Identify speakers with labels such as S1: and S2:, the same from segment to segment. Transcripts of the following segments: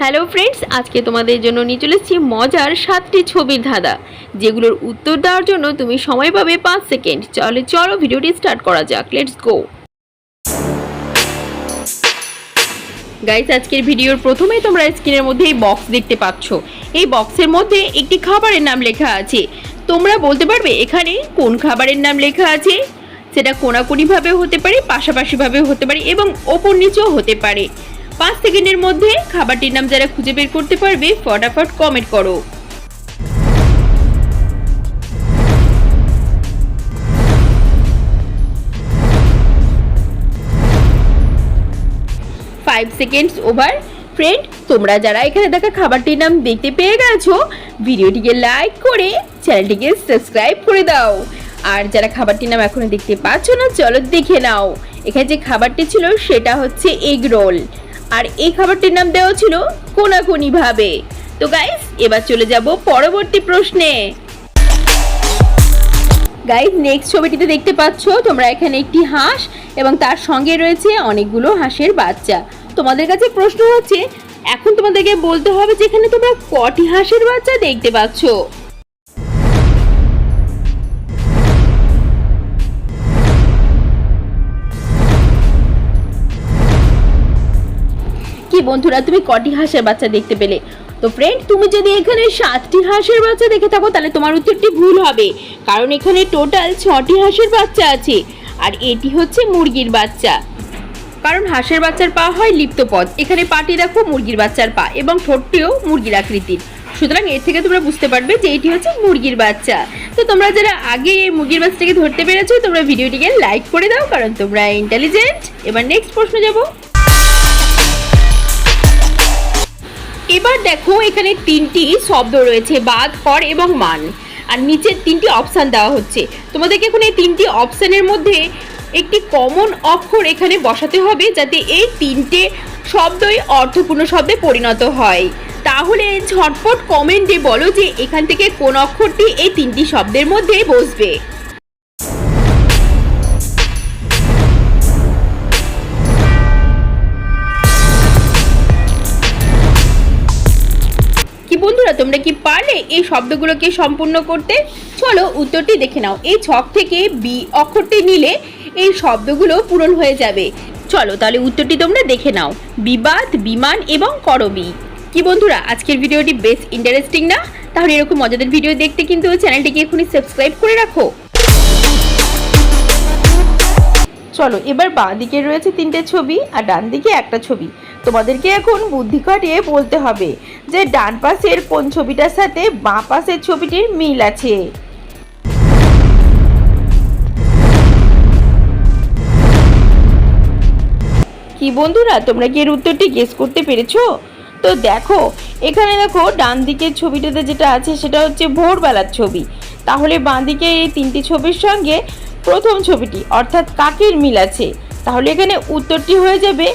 S1: Hello friends আজকে তোমাদের জন্য নিয়ে চলে এসেছি মজার সাতটি ছবির ধাঁধা, যেগুলোর উত্তর দেওয়ার জন্য তুমি সময় পাবে পাঁচ সেকেন্ড। চলে, চলো ভিডিওটি স্টার্ট করা যাক লেটস গো গাইস আজকের ভিডিওর প্রথমেই তোমরা স্ক্রিনের মধ্যে এই বক্স দেখতে পাচ্ছ। এই বক্সের মধ্যে একটি খাবারের নাম লেখা আছে। তোমরা বলতে পারবে এখানে কোন খাবারের নাম লেখা আছে? সেটা কোনাকুনিভাবেও হতে পারে, পাশাপাশিভাবেও হতে পারে এবং ওপর নিচেও হতে পারে। পাঁচ সেকেন্ডের মধ্যে খাবারটির নাম যারা খুঁজে বের করতে পারবে, ফটাফট কমেন্ট করো। ফাইভ সেকেন্ডস ওভার ফ্রেন্ড তোমরা যারা এখানে দেখা খাবারটির নাম দেখতে পেয়ে গেছো, ভিডিওটিকে লাইক করে চ্যানেলটিকে সাবস্ক্রাইব করে দাও। আর যারা খাবারটির নাম এখনও দেখতে পাচ্ছ না, চলো দেখে নাও। এখানে যে খাবারটি ছিল, সেটা হচ্ছে এগ রোল আর এই খাবারটির নাম দেওয়া ছিল কোনাকুনি ভাবে তো গাইস এবার চলে যাব পরবর্তী প্রশ্নে। গাইজ নেক্সট ছবিটিতে দেখতে পাচ্ছ তোমরা এখানে একটি হাঁস এবং তার সঙ্গে রয়েছে অনেকগুলো হাঁসের বাচ্চা। তোমাদের কাছে প্রশ্ন হচ্ছে, এখন তোমাদেরকে বলতে হবে যে এখানে তোমরা কটি হাঁসের বাচ্চা দেখতে পাচ্ছ। কি বন্ধুরা, তুমি কটি হাঁসের বাচ্চা দেখতে পেলে? তো ফ্রেন্ড তুমি যদি এখানে সাতটি হাঁসের বাচ্চা দেখে থাকো, তাহলে তোমার উত্তরটি ভুল হবে। কারণ এখানে টোটাল ছটি হাঁসের বাচ্চা আছে, আর এটি হচ্ছে মুরগির বাচ্চা। কারণ হাঁসের বাচ্চার পা হয় লিপ্ত পথ এখানে পাটি দেখো মুরগির বাচ্চার পা, এবং ঠোঁটটিও মুরগির আকৃতির। সুতরাং এর থেকে তোমরা বুঝতে পারবে যে এটি হচ্ছে মুরগির বাচ্চা। তো তোমরা যারা আগে এই মুরগির বাচ্চাটাকে ধরতে পেরেছ, তোমরা ভিডিওটিকে লাইক করে দাও, কারণ তোমরা ইন্টেলিজেন্ট এবার নেক্সট প্রশ্ন যাব। এবার দেখো, এখানে তিনটি শব্দ রয়েছে, বাদ হর এবং মান। আর নিচের তিনটি অপশান দেওয়া হচ্ছে। তোমাদেরকে এখন এই তিনটি অপশানের মধ্যে একটি কমন অক্ষর এখানে বসাতে হবে, যাতে এই তিনটে শব্দই অর্থপূর্ণ শব্দে পরিণত হয়। তাহলে ঝটপট কমেন্টে বলো যে এখান থেকে কোন অক্ষরটি এই তিনটি শব্দের মধ্যে বসবে। তোমরা কি পারলে এই শব্দগুলোকে সম্পূর্ণ করতে? চলো উত্তরটি দেখে নাও। এই ছক থেকে বি অক্ষরটি নিলে এই শব্দগুলো পূরণ হয়ে যাবে। চলো তাহলে উত্তরটি তোমরা দেখে নাও। বিবাদ, বিমান এবং করবি। কি বন্ধুরা, আজকের ভিডিওটি বেশ ইন্টারেস্টিং না? তাহলে এরকম মজাদার ভিডিও দেখতে কিন্তু চ্যানেলটিকে এখনই সাবস্ক্রাইব করে রাখো। চলো, এবার বাঁ দিকে রয়েছে তিনটে ছবি আর ডান দিকে একটা ছবি। তোমাদেরকে এখন বুদ্ধি খাটিয়ে বলতে হবে যে ডান পাশের কোন ছবিটার সাথে বাঁ পাশের ছবিটির মিল আছে। কি বন্ধুরা, তোমরা কি এর উত্তরটি গেস করতে পেরেছ? তো দেখো, এখানে দেখো ডান দিকের ছবিটাতে যেটা আছে সেটা হচ্ছে ভোরবেলার ছবি। তাহলে বাঁদিকে এই তিনটি ছবির সঙ্গে প্রথম ছবিটি, অর্থাৎ কাকের মিল আছে? তাহলে এখানে উত্তরটি হয়ে যাবে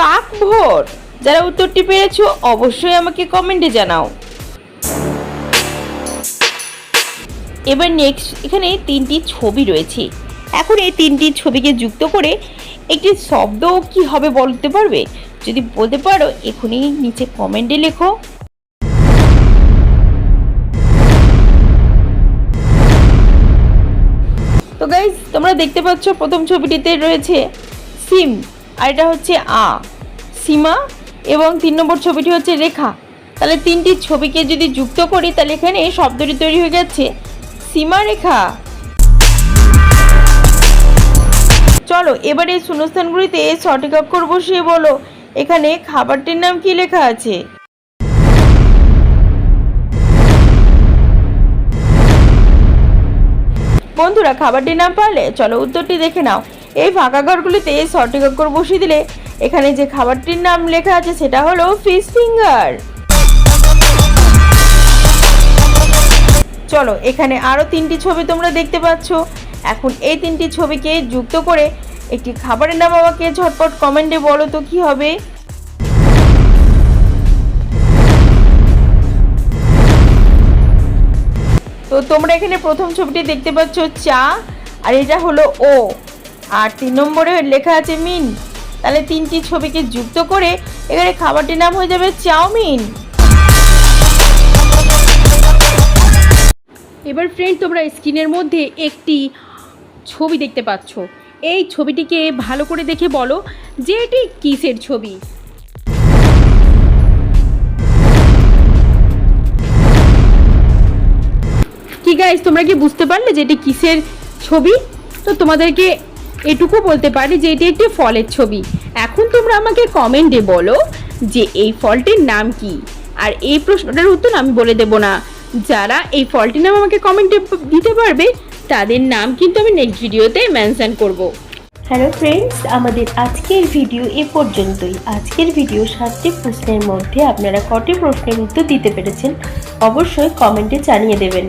S1: কাক ভোর। যারা উত্তরটি পেরেছ অবশ্যই আমাকে কমেন্টে জানাও। এবার নেক্সট এখানে তিনটি ছবি রয়েছে। এখন এই তিনটি ছবিকে যুক্ত করে একটি শব্দ কি হবে বলতে পারবে? যদি বলতে পারো, এখনই নিচে কমেন্টে লেখো। গাইজ তোমরা দেখতে পাচ্ছ প্রথম ছবিটিতে রয়েছে সিম, আর এটা হচ্ছে আ, সীমা, এবং তিন নম্বর ছবিটি হচ্ছে রেখা। তাহলে তিনটি ছবিকে যদি যুক্ত করি, তাহলে এখানে শব্দটি তৈরি হয়ে যাচ্ছে সীমা রেখা। চলো, এবারে শূন্যস্থানগুলিতে সঠিক অক্ষর বসিয়ে বলো। এখানে খাবারটির নাম কি লেখা আছে? বন্ধুরা খাবারটি না পারলে চলো উত্তরটি দেখে নাও। এই ফাঁকা ঘরগুলিতে সঠিক অক্ষর বসিয়ে দিলে এখানে যে খাবারটির নাম লেখা আছে সেটা হলো ফিশ ফিঙ্গার চলো, এখানে আরও তিনটি ছবি তোমরা দেখতে পাচ্ছ। এখন এই তিনটি ছবিকে যুক্ত করে একটি খাবারের নাম আমাকে ঝটপট কমেন্টে বলো তো কী হবে। তো তোমরা এখানে প্রথম ছবিটি দেখতে পাচ্ছ চা, আর এটা হলো ও। আর তিন নম্বরে লেখা আছে মিন। তাহলে তিনটি ছবিকে যুক্ত করে এখানে খাবারটির নাম হয়ে যাবে চাউমিন। এবার ফ্রেন্ড তোমরা স্ক্রিনের মধ্যে একটি ছবি দেখতে পাচ্ছ। এই ছবিটিকে ভালো করে দেখে বলো যে এটি কিসের ছবি? কি গাইস তোমরা কি বুঝতে পারলে যে এটি কিসের ছবি? তো তোমাদেরকে এটুকু বলতে পারি যে এটি একটি ফলের ছবি। এখন তোমরা আমাকে কমেন্টে বলো যে এই ফলটির নাম কি। আর এই প্রশ্নটার উত্তর আমি বলে দেব না। যারা এই ফলটির নাম আমাকে কমেন্টে দিতে পারবে, তাদের নাম কিন্তু আমি নেক্সট ভিডিওতে মেনশন করব।
S2: হ্যালো ফ্রেন্ডস আমাদের আজকের ভিডিও এ পর্যন্তই। আজকের ভিডিও সাতটি প্রশ্নের মধ্যে আপনারা কটি প্রশ্নের উত্তর দিতে পেরেছেন, অবশ্যই কমেন্টে জানিয়ে দেবেন।